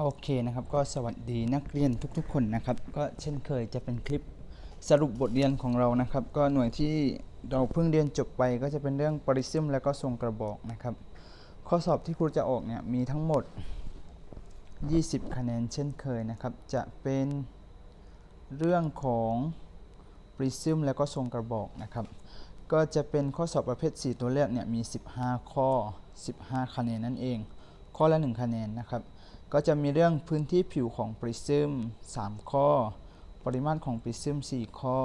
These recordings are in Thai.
โอเคนะครับก็สวัสดีนักเรียนทุกๆ คนนะครับ ก็เช่นเคยจะเป็นคลิปสรุปบทเรียนของเรานะครับ ก็หน่วยที่เราเพิ่งเรียนจบไปก็จะเป็นเรื่องปริซึมและก็ทรงกระบอกนะครับ ข้อสอบที่ครูจะออกเนี่ยมีทั้งหมด 20 คะแนนเช่นเคยนะครับ จะเป็นเรื่องของปริซึมและก็ทรงกระบอกนะครับ ก็จะเป็นข้อสอบประเภท 4 ตัวเลือกเนี่ยมี 15 ข้อ 15 คะแนนนั่นเอง ข้อละ 1 คะแนนนะครับ ก็จะมีเรื่องพื้นที่ผิวของปริซึม 3 ข้อ ปริมาตรของปริซึม 4 ข้อ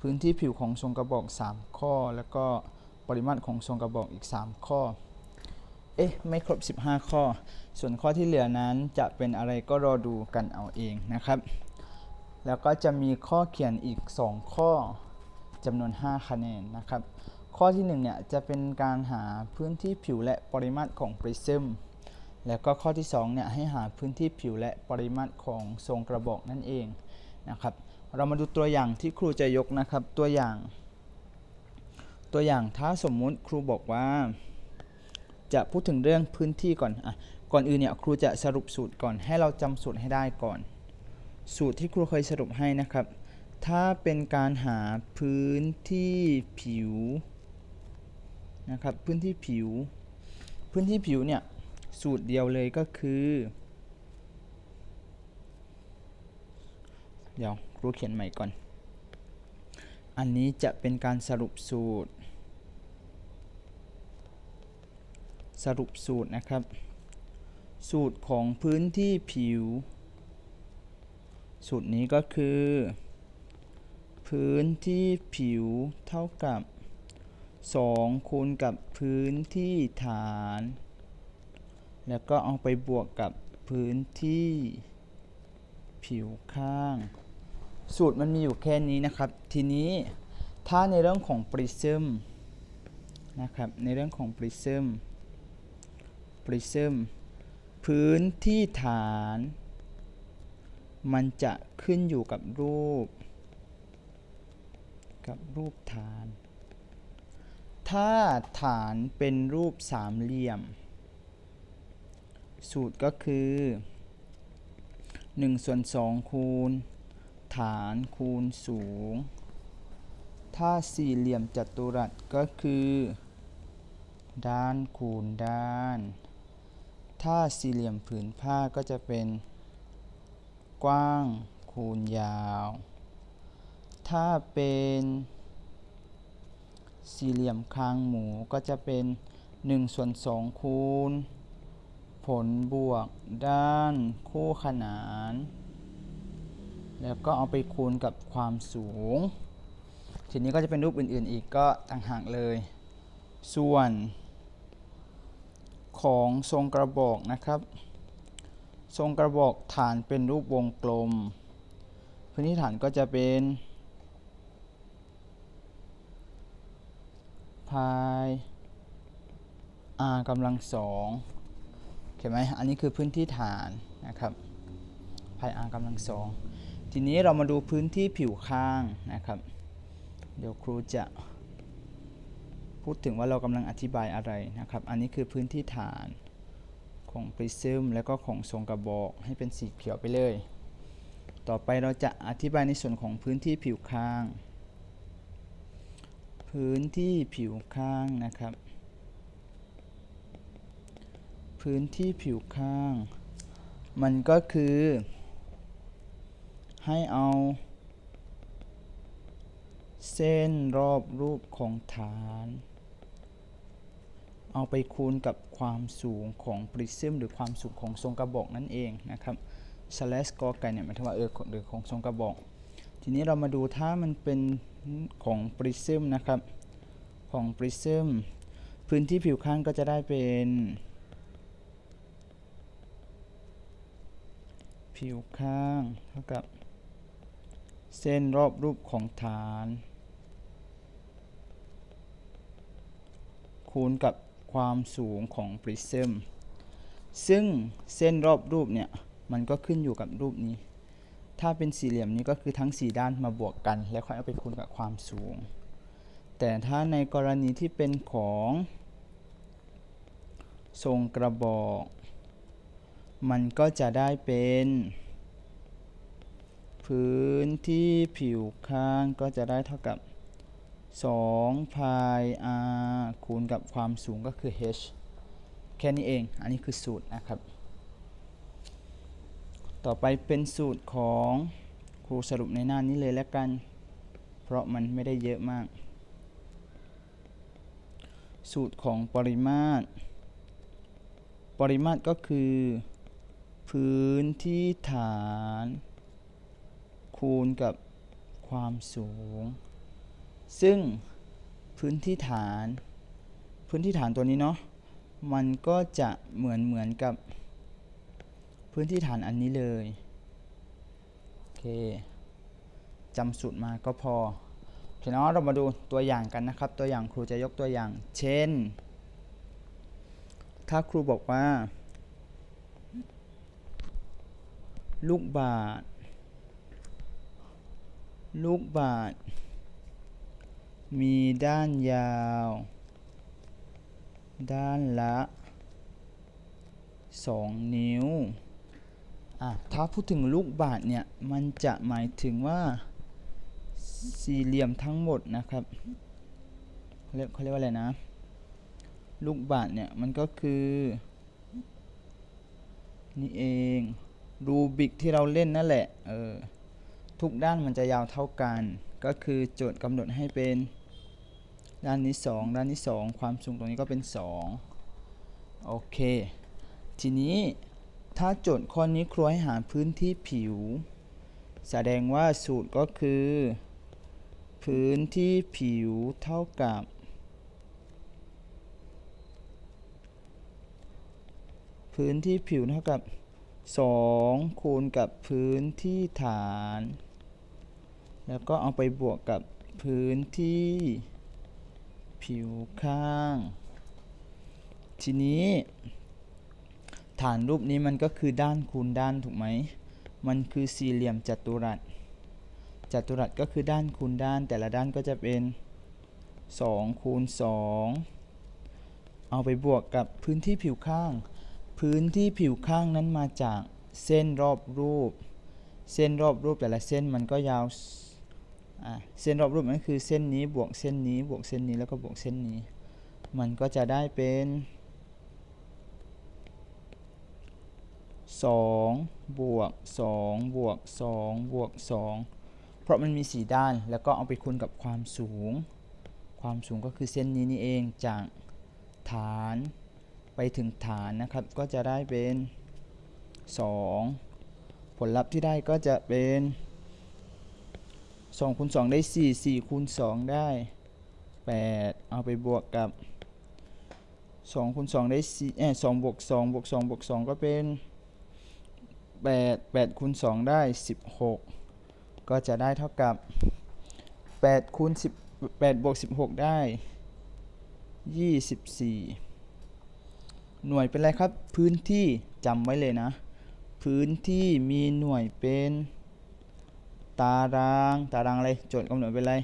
พื้นที่ผิวของทรงกระบอก 3 ข้อ แล้วก็ปริมาตรของทรงกระบอกอีก 3 ข้อ เอ๊ะ ไม่ครบ 15 ข้อ ส่วนข้อที่เหลือนั้นจะเป็นอะไรก็รอดูกันเอาเองนะครับ แล้วก็จะมีข้อเขียนอีก 2 ข้อจำนวน 5 คะแนนนะครับ ข้อที่ 1 เนี่ย จะเป็นการหาพื้นที่ผิวและปริมาตรของปริซึม แล้วก็ข้อที่2เนี่ยให้หาพื้นที่ผิวและปริมาตรของทรงกระบอกนั่นเองนะครับ เรามาดูตัวอย่างที่ครูจะยกนะครับตัวอย่าง ตัวอย่างถ้าสมมุติครูบอกว่า จะพูดถึงเรื่องพื้นที่ก่อนอะก่อนอื่นเนี่ยครูจะสรุปสูตรก่อนให้เราจำสูตรให้ได้ก่อน สูตรที่ครูเคยสรุปให้นะครับ ถ้าเป็นการหาพื้นที่ผิวนะครับพื้นที่ผิว พื้นที่ผิวเนี่ย สูตรเดียวเลยก็คือ เดี๋ยวครูเขียนใหม่ก่อน อันนี้จะเป็นการสรุปสูตร สรุปสูตรนะครับ สูตรของพื้นที่ผิว สูตรนี้ก็คือ พื้นที่ผิวเท่ากับ 2 คูณกับพื้นที่ฐาน แล้วก็เอาไปบวกกับพื้นที่ผิวข้าง สูตรมันมีอยู่แค่นี้นะครับ ทีนี้ถ้าในเรื่องของปริซึมนะครับ ในเรื่องของปริซึมปริซึมพื้นที่ฐาน มันจะขึ้นอยู่กับรูป กับรูปฐาน ถ้าฐานเป็นรูปสามเหลี่ยม สูตรก็คือ 1 ส่วน 2 คูณ ฐานคูณสูง ถ้าสี่เหลี่ยมจัตุรัสก็คือ ด้านคูณด้าน ถ้าสี่เหลี่ยมผืนผ้าก็จะเป็น กว้างคูณยาว ถ้าเป็นสี่เหลี่ยมคางหมูก็จะเป็น1ส่วน2คูณ ผลบวกด้านคู่ขนาน แล้วก็เอาไปคูณกับความสูง ทีนี้ก็จะเป็นรูปอื่นๆอีกก็ต่างหากเลย ส่วน ของทรงกระบอกนะครับ ทรงกระบอกฐานเป็นรูปวงกลม พื้นที่ฐานก็จะเป็นพาย r กำลังสอง เห็นไหมอันนี้คือพื้นที่ฐานนะครับพาย r กำลังสองทีนี้เรามาดูพื้นที่ผิวข้างนะครับ เดี๋ยวครูจะพูดถึงว่าเรากำลังอธิบายอะไรนะครับ อันนี้คือพื้นที่ฐานของปริซึมแล้วก็ของทรงกระบอกให้เป็นสีเขียวไปเลย ต่อไปเราจะอธิบายในส่วนของพื้นที่ผิวข้าง พื้นที่ผิวข้างนะครับ พื้นที่ผิวข้าง มันก็คือ ให้เอา เส้นรอบรูปของฐาน เอาไปคูณกับความสูงของปริซึมหรือความสูงของทรงกระบอกนั่นเองนะครับ slash กอไก่เนี่ยหมายถึงว่าเออหรือของทรงกระบอก ทีนี้เรามาดูถ้ามันเป็นของปริซึมนะครับ ของปริซึมพื้นที่ผิวข้างก็จะได้เป็น ผิวข้างเท่ากับ เส้นรอบรูปของฐาน คูณกับความสูงของปริซึมซึ่งเส้นรอบรูปเนี่ย มันก็ขึ้นอยู่กับรูปนี้ ถ้าเป็นสี่เหลี่ยมนี้ก็คือทั้ง 4 ด้านมาบวกกัน แล้วค่อยเอาไปคูณกับความสูง แต่ถ้าในกรณีที่เป็นของ ทรงกระบอก มันก็จะได้เป็น พื้นที่ผิวข้างก็จะได้เท่ากับ2พาย r คูณกับความสูงก็คือ h แค่นี้เอง อันนี้คือสูตรนะครับ ต่อไปเป็นสูตรของครูสรุปในหน้านี้เลยแล้วกัน เพราะมันไม่ได้เยอะมาก สูตรของปริมาตร ปริมาตรก็คือ พื้นที่ฐาน คูณกับความสูง ซึ่งพื้นที่ฐาน พื้นที่ฐานตัวนี้เนาะมันก็จะเหมือนเหมือนกับพื้นที่ฐานอันนี้เลย โอเคจำสูตรมาก็พอพี่น้องเรามาดูตัวอย่างกันนะครับ ตัวอย่างครูจะยกตัวอย่าง เช่น ถ้าครูบอกว่า ลูกบาศก์ลูกบาศก์มีด้านยาว ด้านละ 2 นิ้วอะถ้าพูดถึงลูกบาศก์เนี่ย มันจะหมายถึงว่า สี่เหลี่ยมทั้งหมดนะครับเขาเรียกเขาเรียกว่าอะไรนะ ลูกบาศก์เนี่ย มันก็คือ นี่เอง รูบิกที่เราเล่นนั่นแหละเออทุกด้านมันจะยาวเท่ากัน ก็คือโจทย์กำหนดให้เป็นด้านนี้ 2 ด้านนี้ 2 ความสูงตรงนี้ก็เป็น 2 โอเค ทีนี้ถ้าโจทย์ข้อนี้ครูให้หาพื้นที่ผิว แสดงว่าสูตรก็คือ พื้นที่ผิวเท่ากับ พื้นที่ผิวเท่ากับ 2 คูณกับพื้นที่ฐาน แล้วก็เอาไปบวกกับพื้นที่ผิวข้าง ทีนี้ ฐานรูปนี้มันก็คือด้านคูณด้านถูกไหม มันคือสี่เหลี่ยมจัตุรัส จัตุรัสก็คือด้านคูณด้าน แต่ละด้านก็จะเป็น 2 คูณ 2 เอาไปบวกกับพื้นที่ผิวข้าง พื้นที่ผิวข้างนั้นมาจากเส้นรอบรูป เส้นรอบรูปแต่ละเส้นมันก็ยาวเส้นรอบรูปมันคือเส้นนี้บวกเส้นนี้บวกเส้นนี้แล้วก็บวกเส้นนี้ มันก็จะได้เป็น 2 บวก 2 บวก 2 บวก 2 เพราะมันมี 4 ด้านแล้วก็เอาไปคูณกับความสูง ความสูงก็คือเส้นนี้นี่เองจากฐาน ไปถึงฐานนะครับ ก็จะได้เป็น 2 ผลลัพธ์ที่ได้ก็จะเป็น2คูณ2ได้ 4 4คูณ2ได้ 8 เอาไปบวกกับ2คูณ2ได้4เอ้ย2บวก2บวก2บวก2ก็เป็น 8 8คูณ2ได้ 16 ก็จะได้เท่ากับ8คูณ10 8บวก16 ได้ 24 หน่วยเป็นอะไรครับ พื้นที่จำไว้เลยนะ พื้นที่มีหน่วยเป็น ตาราง ตารางอะไร โจทย์กำหนดเป็นอะไร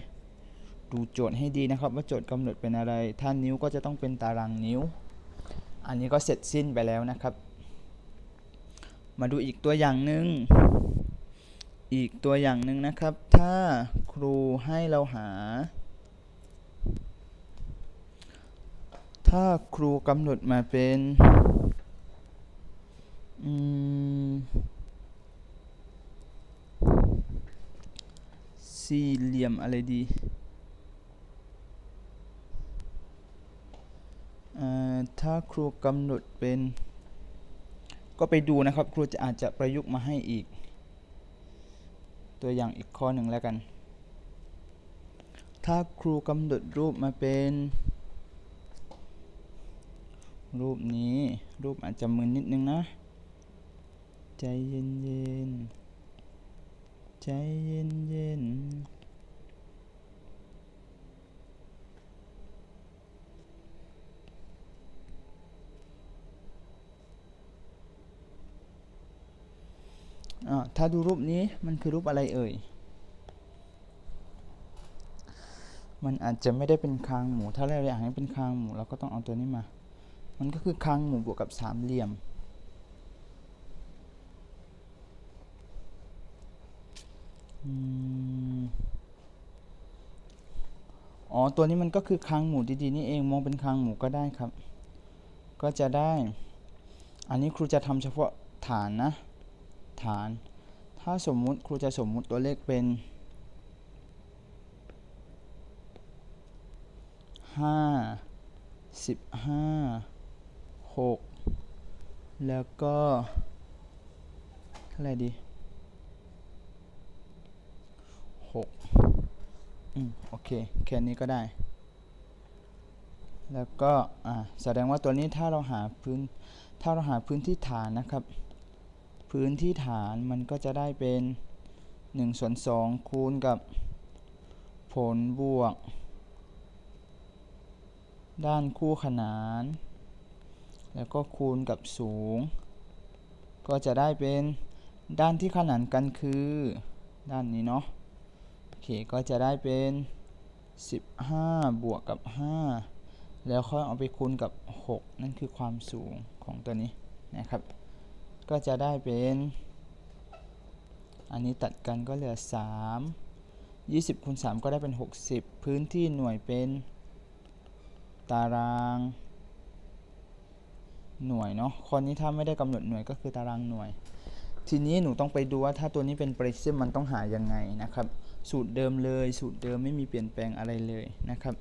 ดูโจทย์ให้ดีนะครับ ว่าโจทย์กำหนดเป็นอะไร ถ้านิ้วก็จะต้องเป็นตารางนิ้ว อันนี้ก็เสร็จสิ้นไปแล้วนะครับ มาดูอีกตัวอย่างหนึ่งอีกตัวอย่างหนึ่งนะครับ ถ้าครูให้เราหา ถ้าครูกำหนดมาเป็นสี่เหลี่ยมอะไรดีถ้าครูกำหนดเป็น ก็ไปดูนะครับ ครูจะอาจจะประยุกต์มาให้อีก ตัวอย่างอีกข้อหนึ่งแล้วกัน ถ้าครูกำหนดรูปมาเป็น รูปนี้รูปอาจจะมึนนิดนึงนะ ใจเย็นเย็นใจเย็นเย็นถ้าดูรูปนี้มันคือรูปอะไรเอ่ย มันอาจจะไม่ได้เป็นคางหมู ถ้าเราอยากให้เป็นคางหมูเราก็ต้องเอาตัวนี้มา มันก็คือคางหมูบวกกับสามเหลี่ยม อ๋อ ตัวนี้มันก็คือคางหมูดีๆนี่เอง มองเป็นคางหมูก็ได้ครับ ก็จะได้ อันนี้ครูจะทำเฉพาะฐานนะ ฐาน ถ้าสมมุติครูจะสมมุติตัวเลขเป็นห้าสิบห้า หกแล้วก็เท่าไหร่ดีหกอืม โอเค แค่นี้ก็ได้ แล้วก็ อ่า แสดงว่าตัวนี้ถ้าเราหาพื้น ถ้าเราหาพื้นที่ฐานนะครับ พื้นที่ฐานมันก็จะได้เป็น1ส่วน2คูณกับผลบวก ด้านคู่ขนาน แล้วก็คูณกับสูง ก็จะได้เป็นด้านที่ขนานกันคือ ด้านนี้เนาะโอเคก็จะได้เป็น 15 บวกกับ 5 แล้วค่อยเอาไปคูณกับ 6 นั่นคือความสูงของตัวนี้นะครับ ก็จะได้เป็น อันนี้ตัดกันก็เหลือ 3 20คูณ3ก็ได้เป็น 60 พื้นที่หน่วยเป็น ตาราง หน่วยเนาะข้อนี้ถ้าไม่ได้กำหนดหน่วยก็คือตารางหน่วย ทีนี้หนูต้องไปดูว่าถ้าตัวนี้เป็นปริซึมมันต้องหายังไงนะครับ สูตรเดิมเลย สูตรเดิมไม่มีเปลี่ยนแปลงอะไรเลยนะครับ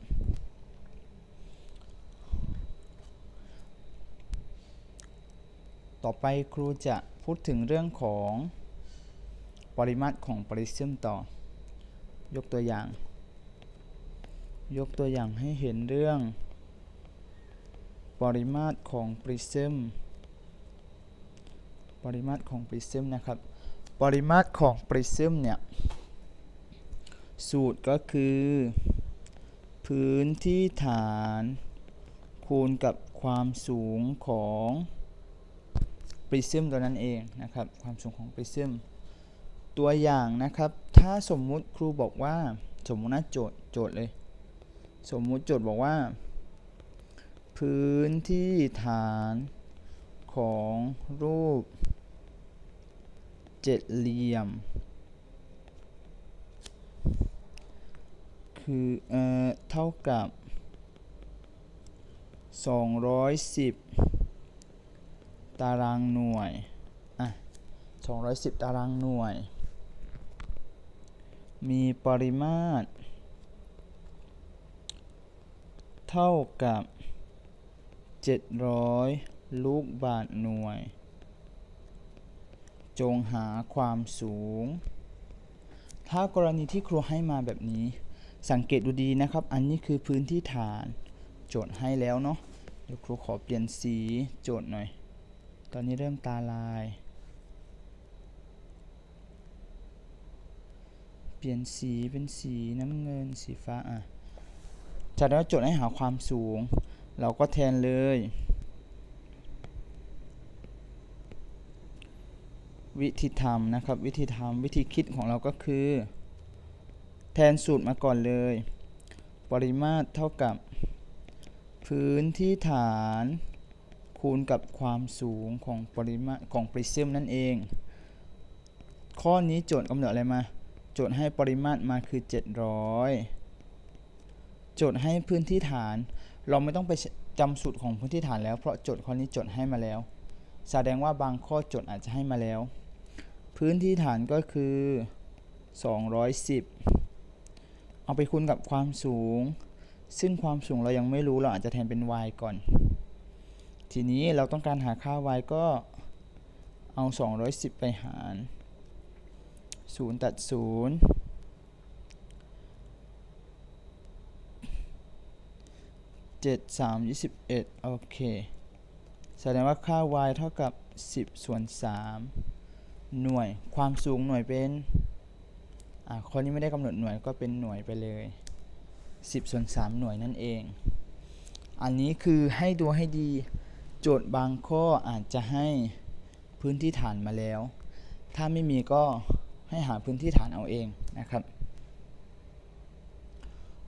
ต่อไปครูจะพูดถึงเรื่องของปริมาตรของปริซึมต่อ ยกตัวอย่าง ยกตัวอย่างให้เห็นเรื่อง ปริมาตรของปริซึมปริมาตรของปริซึมนะครับ ปริมาตรของปริซึมเนี่ย สูตรก็คือ พื้นที่ฐาน คูณกับความสูงของปริซึมตัวนั้นเองนะครับ ความสูงของปริซึม ตัวอย่างนะครับ ถ้าสมมุติครูบอกว่า สมมุตินะโจทย์โจทย์เลย สมมุติโจทย์บอกว่า พื้นที่ฐานของรูปเจ็ดเหลี่ยม คือเอ่อเท่ากับ 210 ตารางหน่วย อะ 210 ตารางหน่วย มีปริมาตร เท่ากับ 700 ลูกบาทหน่วย จงหาความสูง ถ้ากรณีที่ครูให้มาแบบนี้ สังเกตดูดีนะครับ อันนี้คือพื้นที่ฐาน โจทย์ให้แล้วเนาะเดี๋ยวครูขอเปลี่ยนสีโจทย์หน่อย ตอนนี้เริ่มตาลาย เปลี่ยนสีเป็นสีน้ำเงินสีฟ้าอะจากนั้นโจทย์ให้หาความสูง เราก็แทนเลย วิธีทำนะครับ วิธีทำวิธีคิดของเราก็คือ แทนสูตรมาก่อนเลย ปริมาตรเท่ากับ พื้นที่ฐานคูณกับความสูงของปริมาตรของปริซึมนั่นเอง ข้อนี้โจทย์กำหนดอะไรมา โจทย์ให้ปริมาตรมาคือ 700 โจทย์ให้พื้นที่ฐาน เราไม่ต้องไปจำสูตรของพื้นที่ฐานแล้ว เพราะโจทย์ข้อนี้โจทย์ให้มาแล้ว แสดงว่าบางข้อโจทย์อาจจะให้มาแล้ว พื้นที่ฐานก็คือ 210 เอาไปคูณกับความสูง ซึ่งความสูงเรายังไม่รู้เราอาจจะแทนเป็น y ก่อน ทีนี้เราต้องการหาค่า y ก็เอา 210 ไปหาร 0 ตัด 0 7 3 21 โอเค แสดงว่าค่า y เท่ากับ 10 ส่วน 3 หน่วย ความสูงหน่วยเป็น อ่าข้อนี้ไม่ได้กำหนดหน่วยก็เป็นหน่วยไปเลย 10 ส่วน 3 หน่วยนั่นเอง อันนี้คือให้ดูให้ดี โจทย์บางข้ออาจจะให้พื้นที่ฐานมาแล้ว ถ้าไม่มีก็ให้หาพื้นที่ฐานเอาเองนะครับ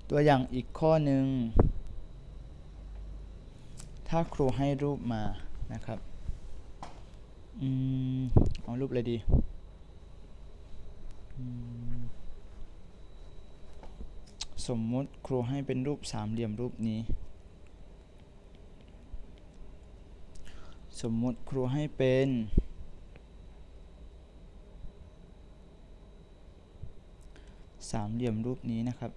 ตัวอย่างอีกข้อหนึ่ง ถ้าครูให้รูปมานะครับ อืม เอารูปเลยดี สมมติครูให้เป็นรูปสามเหลี่ยมรูปนี้ สมมติครูให้เป็นสามเหลี่ยมรูปนี้นะครับ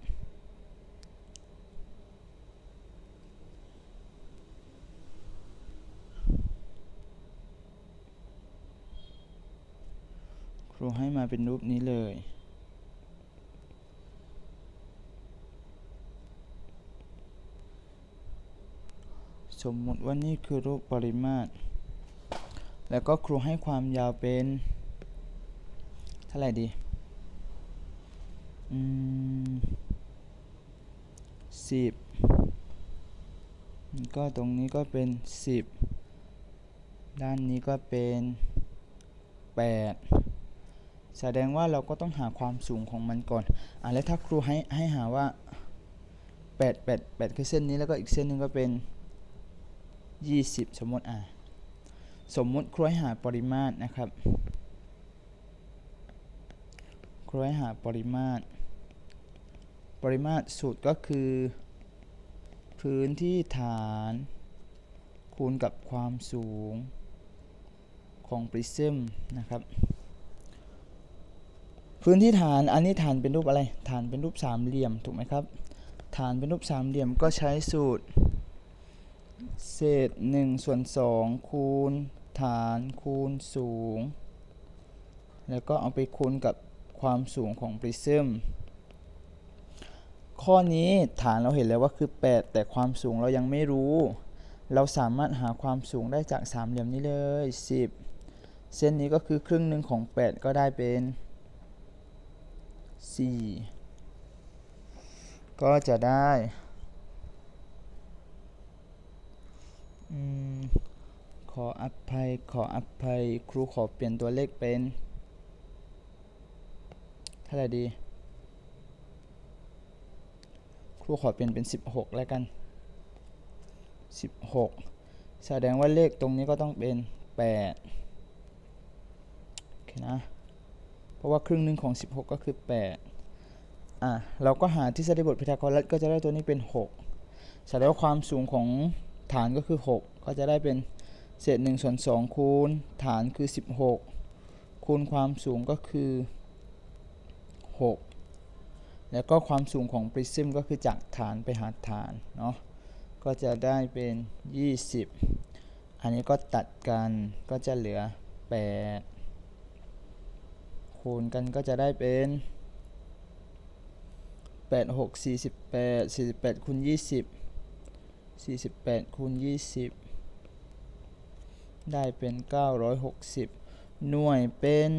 รูให้มาเป็นรูปนี้เลย สมมุติว่านี่คือรูปปริมาตร แล้วก็ครูให้ความยาวเป็น เท่าไหร่ดี อืมสิบก็ตรงนี้ก็เป็นสิบด้านนี้ก็เป็นแปด แสดงว่าเราก็ต้องหาความสูงของมันก่อนอะแล้วถ้าครูให้ให้หาว่าแปดแปดแปดคือเส้นนี้แล้วก็อีกเส้นหนึ่งก็เป็นยี่สิบสมมติอะสมมุติครูให้หาปริมาตรนะครับครูให้หาปริมาตร ปริมาตรสูตรก็คือ พื้นที่ฐานคูณกับความสูงของปริซึมนะครับ พื้นที่ฐานอันนี้ฐานเป็นรูปอะไร ฐานเป็นรูปสามเหลี่ยมถูกไหมครับ ฐานเป็นรูปสามเหลี่ยมก็ใช้สูตร เศษ1ส่วน2คูณฐานคูณสูง แล้วก็เอาไปคูณกับความสูงของปริซึมข้อนี้ฐานเราเห็นแล้วว่าคือ 8 แต่ความสูงเรายังไม่รู้ เราสามารถหาความสูงได้จากสามเหลี่ยมนี้เลย 10 เส้นนี้ก็คือครึ่งหนึ่งของ 8 ก็ได้เป็น 4 ก็จะได้ขออภัยขออภัยครูขอเปลี่ยนตัวเลขเป็นเท่าไหร่ดี ครูขอเปลี่ยนเป็น 16 แล้วกัน 16 แสดงว่าเลขตรงนี้ก็ต้องเป็น 8 โอเคนะ ราะว่าครึ่งหนึ่งของ 16 ก็คือ 8 อะ เราก็หาทฤษฎีบทพีทาโกรัสก็จะได้ตัวนี้เป็น 6 แสดงว่าความสูงของฐานก็คือ 6 ก็จะได้เป็นเศษ1ส่วน2คูณฐานคือ 16 คูณความสูงก็คือ 6 แล้วก็ความสูงของปริซึมก็คือจากฐานไปหาฐานเนาะ ก็จะได้เป็น 20 อันนี้ก็ตัดกันก็จะเหลือ 8 คูณกันก็จะได้เป็น8 6 48 48คูณ20 48คูณ20 ได้เป็น 960 หน่วยเป็น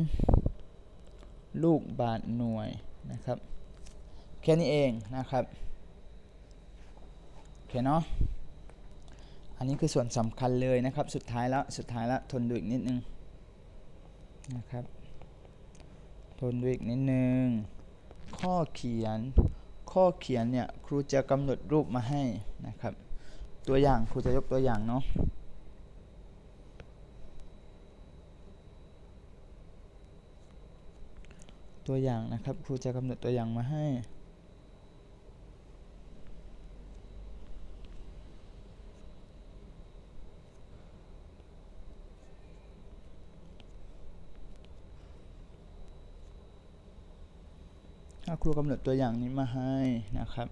ลูกบาทหน่วยนะครับ แค่นี้เองนะครับ โอเคเนาะอันนี้คือส่วนสำคัญเลยนะครับ สุดท้ายแล้ว สุดท้ายแล้ว ทนดูอีกนิดนึงนะครับ ทนดูอีกนิดนึง ข้อเขียน ข้อเขียนเนี่ยครูจะกำหนดรูปมาให้นะครับ ตัวอย่างครูจะยกตัวอย่างเนาะตัวอย่างนะครับครูจะกำหนดตัวอย่างมาให้ ถ้าครูกำหนดตัวอย่างนี้มาให้นะครับ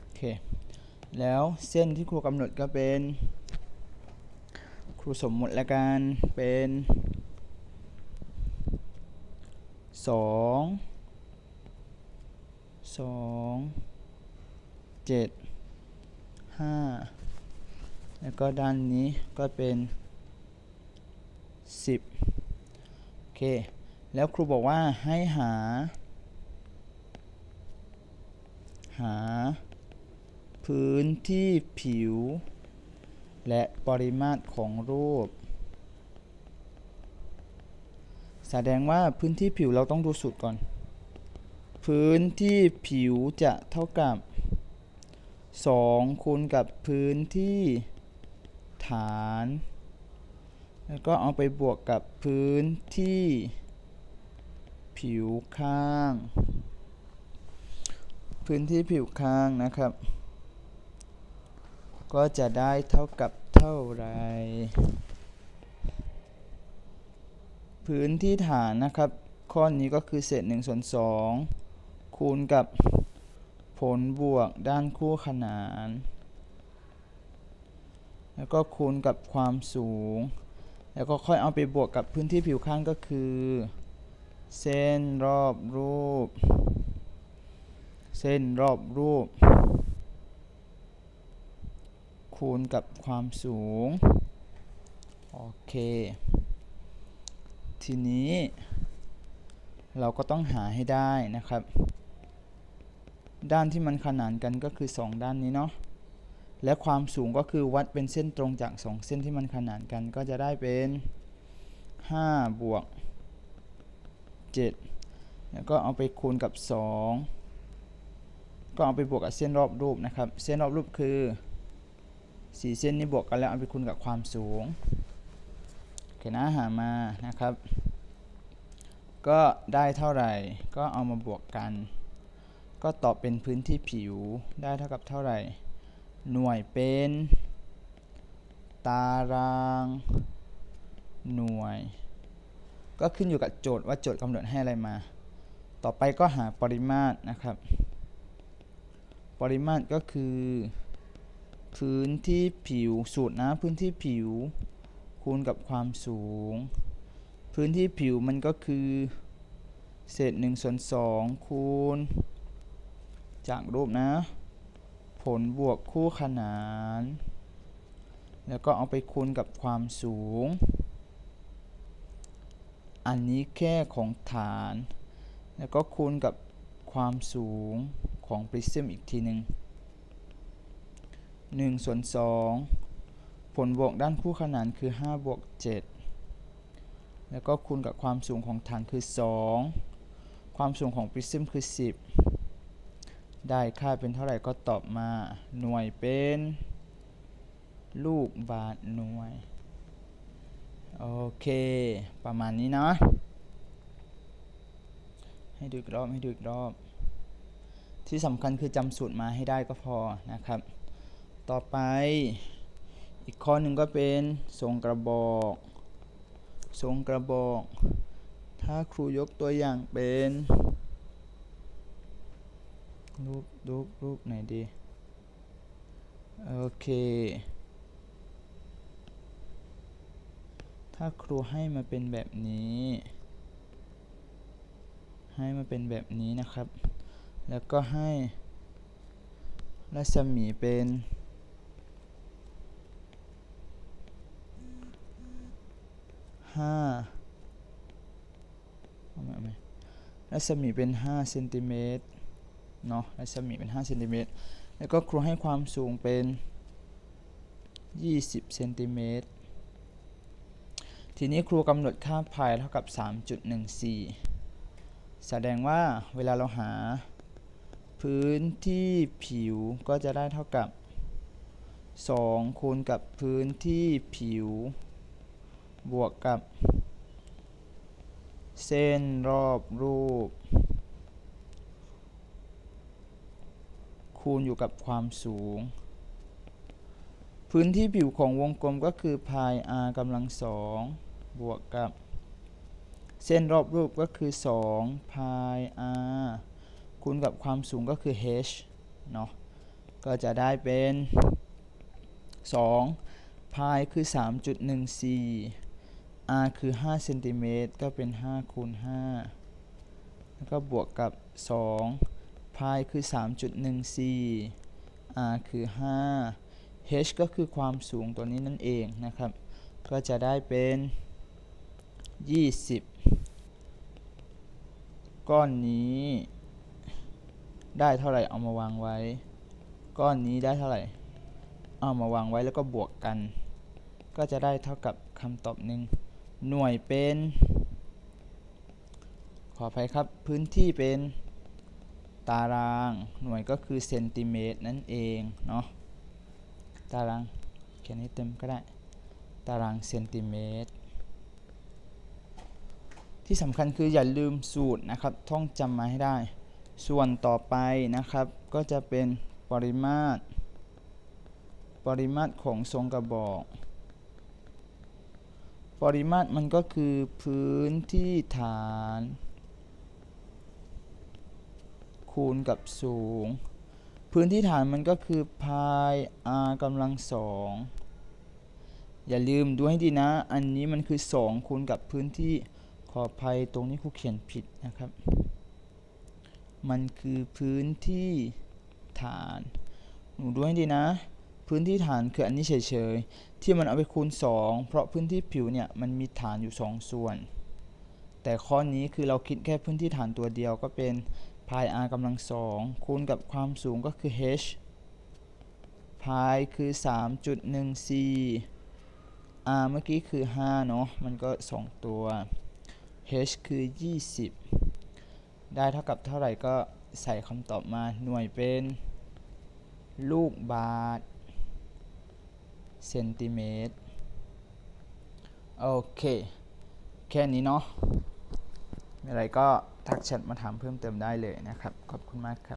โอเคแล้วเส้นที่ครูกำหนดก็เป็น ครูสมมติล้วกันเป็นสองสองเจ็ดห้าแล้วก็ด้านนี้ก็เป็น บโอเค แล้วครูบอกว่าให้หา หา พื้นที่ผิว และปริมาตรของรูป แสดงว่าพื้นที่ผิวเราต้องดูสูตรก่อน พื้นที่ผิวจะเท่ากับ 2 คูณกับพื้นที่ฐาน แล้วก็เอาไปบวกกับพื้นที่ ผิวข้าง พื้นที่ผิวข้างนะครับ ก็จะได้เท่ากับเท่าไร พื้นที่ฐานนะครับ ข้อนี้ก็คือเศษ1ส่วน2คูณกับผลบวกด้านคู่ขนาน แล้วก็คูณกับความสูง แล้วก็ค่อยเอาไปบวกกับพื้นที่ผิวข้างก็คือ เส้นรอบรูป เส้นรอบรูป คูณกับความสูง โอเค ทีนี้ เราก็ต้องหาให้ได้นะครับ ด้านที่มันขนานกันก็คือ 2 ด้านนี้เนาะ และความสูงก็คือวัดเป็นเส้นตรงจาก 2 เส้นที่มันขนานกันก็จะได้เป็น5บวก7แล้วก็เอาไปคูณกับ 2 ก็เอาไปบวกกับเส้นรอบรูปนะครับ เส้นรอบรูปคือ4เส้นนี้บวกกันแล้วเอาไปคูณกับความสูงโอเคนะหามานะครับ ก็ได้เท่าไหร่ก็เอามาบวกกัน ก็ตอบเป็นพื้นที่ผิวได้เท่ากับเท่าไหร่ หน่วยเป็น ตาราง หน่วย ก็ขึ้นอยู่กับโจทย์ว่าโจทย์กำหนดให้อะไรมา ต่อไปก็หาปริมาตรนะครับ ปริมาตรก็คือ พื้นที่ผิวสูตรนะพื้นที่ผิว คูณกับความสูง พื้นที่ผิวมันก็คือเศษ1ส่วน2คูณ จากรูปนะ ผลบวกคู่ขนาน แล้วก็เอาไปคูณกับความสูง อันนี้แค่ของฐาน แล้วก็คูณกับความสูงของปริซึมอีกทีหนึ่ง1ส่วน2ผลบวกด้านคู่ขนานคือ 5 บวก 7 แล้วก็คูณกับความสูงของฐานคือ 2 ความสูงของปริซึมคือ 10 ได้ค่าเป็นเท่าไหร่ก็ตอบมาหน่วยเป็น ลูกบาทหน่วย โอเค ประมาณนี้เนาะให้ดูอีกรอบให้ดูอีกรอบ ที่สำคัญคือจำสูตรมาให้ได้ก็พอนะครับ ต่อไปอีกข้อหนึ่งก็เป็นทรงกระบอกทรงกระบอก ถ้าครูยกตัวอย่างเป็น รูปรูปรูปไหนดี โอเค ถ้าครูให้มาเป็นแบบนี้ ให้มาเป็นแบบนี้นะครับ แล้วก็ให้รัศมีเป็นห้าเอาไหมรัศมีเป็น5เซนติเมตร เนาะรัศมีเป็น5เซนติเมตรแล้วก็ครูให้ความสูงเป็น 20เซนติเมตรทีนี้ครูกำหนดค่าพายเท่ากับ 3.14 แสดงว่าเวลาเราหา พื้นที่ผิวก็จะได้เท่ากับ 2 คูณกับพื้นที่ผิว บวกกับ เส้นรอบรูป คูณอยู่กับความสูง พื้นที่ผิวของวงกลมก็คือพาย r กำลังสองบวกกับ เส้นรอบรูปก็คือ2พาย r คูณกับความสูงก็คือ h เนาะก็จะได้เป็น2พายคือ 3.14 r คือ5เซนติเมตรก็เป็น5คูณ5แล้วก็บวกกับ 2 พายคือ 3.14 r คือ 5 h ก็คือความสูงตัวนี้นั่นเองนะครับ ก็จะได้เป็น 20 ก้อนนี้ ได้เท่าไหร่เอามาวางไว้ ก้อนนี้ได้เท่าไหร่ เอามาวางไว้แล้วก็บวกกัน ก็จะได้เท่ากับคำตอบหนึ่งหน่วยเป็น ขออภัยครับพื้นที่เป็น ตารางหน่วยก็คือเซนติเมตรนั่นเองเนาะตารางเขียนให้เต็มก็ได้ ตารางเซนติเมตร ที่สำคัญคืออย่าลืมสูตรนะครับ ท่องจำมาให้ได้ ส่วนต่อไปนะครับ ก็จะเป็นปริมาตร ปริมาตรของทรงกระบอก ปริมาตรมันก็คือพื้นที่ฐาน คูณกับสูง พื้นที่ฐานมันก็คือพาย r กำลังสองอย่าลืมดูให้ดีนะ อันนี้มันคือ 2 คูณกับพื้นที่ขออภัยตรงนี้ครูเขียนผิดนะครับ มันคือพื้นที่ฐาน หนูดูให้ดีนะ พื้นที่ฐานคืออันนี้เฉยๆ ที่มันเอาไปคูณ 2 เพราะพื้นที่ผิวเนี่ยมันมีฐานอยู่ 2 ส่วน แต่ข้อนี้คือเราคิดแค่พื้นที่ฐานตัวเดียวก็เป็นาย r กำลังสองคูณกับความสูงก็คือ h พายคือ 3.14 r เมื่อกี้คือ 5 เนาะมันก็ 2 ตัว h คือ 20 ได้เท่ากับเท่าไหร่ก็ใส่คำตอบมาหน่วยเป็น ลูกบาทเซนติเมตร โอเค แค่นี้เนาะ มีอะไรก็ทักแชทมาถามเพิ่มเติมได้เลยนะครับ ขอบคุณมากครับ